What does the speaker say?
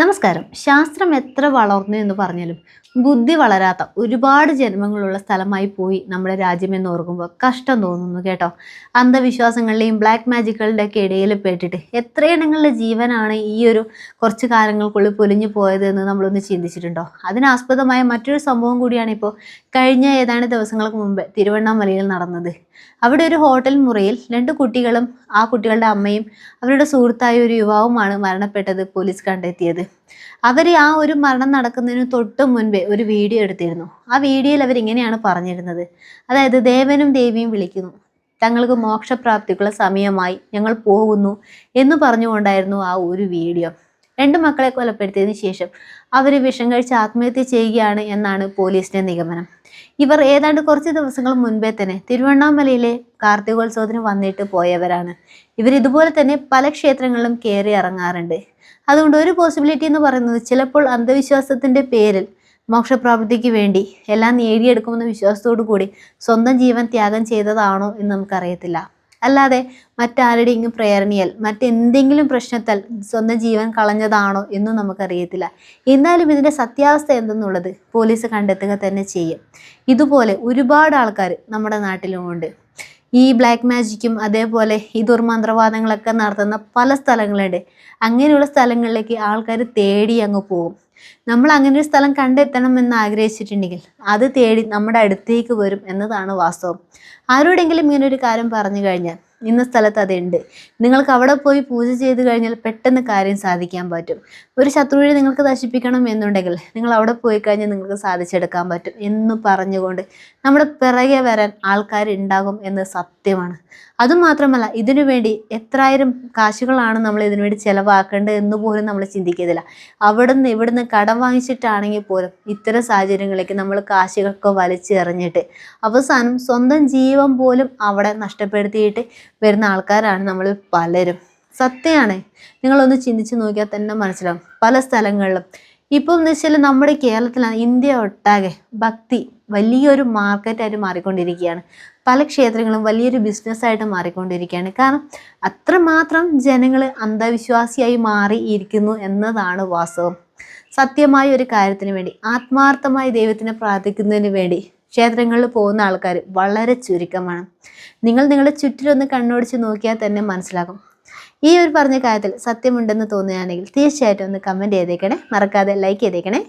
നമസ്കാരം. ശാസ്ത്രം എത്ര വളർന്നു എന്ന് പറഞ്ഞാലും ബുദ്ധി വളരാത്ത ഒരുപാട് ജന്മങ്ങളുള്ള സ്ഥലമായി പോയി നമ്മുടെ രാജ്യം എന്ന് ഓർക്കുമ്പോൾ കഷ്ടം തോന്നുന്നു കേട്ടോ. അന്ധവിശ്വാസങ്ങളുടെയും ബ്ലാക്ക് മാജിക്കുകളുടെ ഒക്കെ ഇടയിൽ പെട്ടിട്ട് എത്രയിടങ്ങളുടെ ജീവനാണ് ഈ ഒരു കുറച്ച് കാലങ്ങൾക്കുള്ളിൽ പൊലിഞ്ഞു പോയത് എന്ന് നമ്മളൊന്ന് ചിന്തിച്ചിട്ടുണ്ടോ? അതിനാസ്പദമായ മറ്റൊരു സംഭവം കൂടിയാണ് ഇപ്പോൾ കഴിഞ്ഞ ഏതാനും ദിവസങ്ങൾക്ക് മുമ്പ് തിരുവണ്ണാമലയിൽ നടന്നത്. അവിടെ ഒരു ഹോട്ടൽ മുറിയിൽ രണ്ട് കുട്ടികളും ആ കുട്ടികളുടെ അമ്മയും അവരുടെ സുഹൃത്തായ ഒരു യുവാവുമാണ് മരണപ്പെട്ടത് പോലീസ് കണ്ടെത്തിയത്. അവർ ആ ഒരു മരണം നടക്കുന്നതിന് തൊട്ട് മുൻപേ ഒരു വീഡിയോ എടുത്തിരുന്നു. ആ വീഡിയോയിൽ അവർ ഇങ്ങനെയാണ് പറഞ്ഞിരുന്നത്. അതായത് ദേവനും ദേവിയും വിളിക്കുന്നു. തങ്ങൾക്ക് മോക്ഷപ്രാപ്തിക്കുള്ള സമയമായി. ഞങ്ങൾ പോകുന്നു എന്ന് പറഞ്ഞുകൊണ്ടായിരുന്നു ആ ഒരു വീഡിയോ. രണ്ട് മക്കളെ കൊലപ്പെടുത്തിയതിനു ശേഷം അവർ വിഷം കഴിച്ച് ആത്മഹത്യ ചെയ്യുകയാണ് എന്നാണ് പോലീസിന്റെ നിഗമനം. ഇവർ ഏതാണ്ട് കുറച്ച് ദിവസങ്ങൾ മുൻപേ തന്നെ തിരുവണ്ണാമലയിലെ കാർത്തികോത്സവത്തിന് വന്നിട്ട് പോയവരാണ്. ഇവർ ഇതുപോലെ തന്നെ പല ക്ഷേത്രങ്ങളിലും കയറി ഇറങ്ങാറുണ്ട്. അതുകൊണ്ട് ഒരു പോസിബിലിറ്റി എന്ന് പറയുന്നത് ചിലപ്പോൾ അന്ധവിശ്വാസത്തിന്റെ പേരിൽ മോക്ഷപ്രാപ്തിക്ക് വേണ്ടി എല്ലാം നേടിയെടുക്കുമെന്ന വിശ്വാസത്തോടു കൂടി സ്വന്തം ജീവൻ ത്യാഗം ചെയ്തതാണോ എന്ന് നമുക്കറിയത്തില്ല. അല്ലാതെ മറ്റാരുടെയെങ്കിലും പ്രേരണയാൽ മറ്റെന്തെങ്കിലും പ്രശ്നത്താൽ സ്വന്തം ജീവൻ കളഞ്ഞതാണോ എന്നും നമുക്കറിയത്തില്ല. എന്നാലും ഇതിന്റെ സത്യാവസ്ഥ എന്തെന്നുള്ളത് പോലീസ് കണ്ടെത്തുക തന്നെ ചെയ്യും. ഇതുപോലെ ഒരുപാട് ആൾക്കാർ നമ്മുടെ നാട്ടിലുമുണ്ട്. ഈ ബ്ലാക്ക് മാജിക്കും അതേപോലെ ഈ ദുർമന്ത്രവാദങ്ങളൊക്കെ നടത്തുന്ന പല സ്ഥലങ്ങളുണ്ട്. അങ്ങനെയുള്ള സ്ഥലങ്ങളിലേക്ക് ആൾക്കാർ തേടി അങ്ങ് പോകും. നമ്മൾ അങ്ങനെ ഒരു സ്ഥലം കണ്ടെത്തണം എന്ന് ആഗ്രഹിച്ചിട്ടുണ്ടെങ്കിൽ അത് തേടി നമ്മുടെ അടുത്തേക്ക് വരും എന്നതാണ് വാസ്തവം. ആരോടെങ്കിലും ഇങ്ങനെ ഒരു കാര്യം പറഞ്ഞു കഴിഞ്ഞാൽ ഇന്ന സ്ഥലത്ത് അതുണ്ട്. നിങ്ങൾക്ക് അവിടെ പോയി പൂജ ചെയ്ത് കഴിഞ്ഞാൽ പെട്ടെന്ന് കാര്യം സാധിക്കാൻ പറ്റും. ഒരു ശത്രുവിനെ നിങ്ങൾക്ക് നശിപ്പിക്കണം എന്നുണ്ടെങ്കിൽ നിങ്ങൾ അവിടെ പോയി കഴിഞ്ഞാൽ നിങ്ങൾക്ക് സാധിച്ചെടുക്കാൻ പറ്റും എന്ന് പറഞ്ഞുകൊണ്ട് നമ്മുടെ പിറകെ വരാൻ ആൾക്കാരുണ്ടാകും എന്ന് സത്യമാണ്. അതുമാത്രമല്ല ഇതിനു വേണ്ടി എത്രായിരം കാശുകളാണ് നമ്മൾ ഇതിനു വേണ്ടി ചിലവാക്കേണ്ടത് എന്ന് പോലും നമ്മൾ ചിന്തിക്കത്തില്ല അവിടുന്ന് ഇവിടുന്ന് കടം വാങ്ങിച്ചിട്ടാണെങ്കിൽ പോലും ഇത്തരം സാഹചര്യങ്ങളിലേക്ക് നമ്മൾ കാശുകളൊക്കെ വലിച്ചെറിഞ്ഞിട്ട് അവസാനം സ്വന്തം ജീവൻ പോലും അവിടെ നഷ്ടപ്പെടുത്തിയിട്ട് വരുന്ന ആൾക്കാരാണ് നമ്മൾ പലരും. സത്യമാണ്. നിങ്ങളൊന്ന് ചിന്തിച്ച് നോക്കിയാൽ തന്നെ മനസ്സിലാവും. പല സ്ഥലങ്ങളിലും. ഇപ്പം എന്ന് വെച്ചാൽ നമ്മുടെ കേരളത്തിലാണ് ഇന്ത്യ ഒട്ടാകെ ഭക്തി വലിയൊരു മാർക്കറ്റായിട്ട് മാറിക്കൊണ്ടിരിക്കുകയാണ്. പല ക്ഷേത്രങ്ങളും വലിയൊരു ബിസിനസ്സായിട്ട് മാറിക്കൊണ്ടിരിക്കുകയാണ്. കാരണം അത്രമാത്രം ജനങ്ങൾ അന്ധവിശ്വാസിയായി മാറിയിരിക്കുന്നു എന്നതാണ് വാസ്തവം. സത്യമായ ഒരു കാര്യത്തിന് വേണ്ടി ആത്മാർത്ഥമായി ദൈവത്തിനെ പ്രാർത്ഥിക്കുന്നതിന് വേണ്ടി ക്ഷേത്രങ്ങളിൽ പോകുന്ന ആൾക്കാർ വളരെ ചുരുക്കമാണ്. നിങ്ങൾ നിങ്ങളുടെ ചുറ്റിലൊന്ന് കണ്ണോടിച്ച് നോക്കിയാൽ തന്നെ മനസ്സിലാകും. ഈ ഒരു പറഞ്ഞ കാര്യത്തിൽ സത്യമുണ്ടെന്ന് തോന്നുകയാണെങ്കിൽ തീർച്ചയായിട്ടും ഒന്ന് കമന്റ് ചെയ്തേക്കണേ. മറക്കാതെ ലൈക്ക് ചെയ്തേക്കണേ.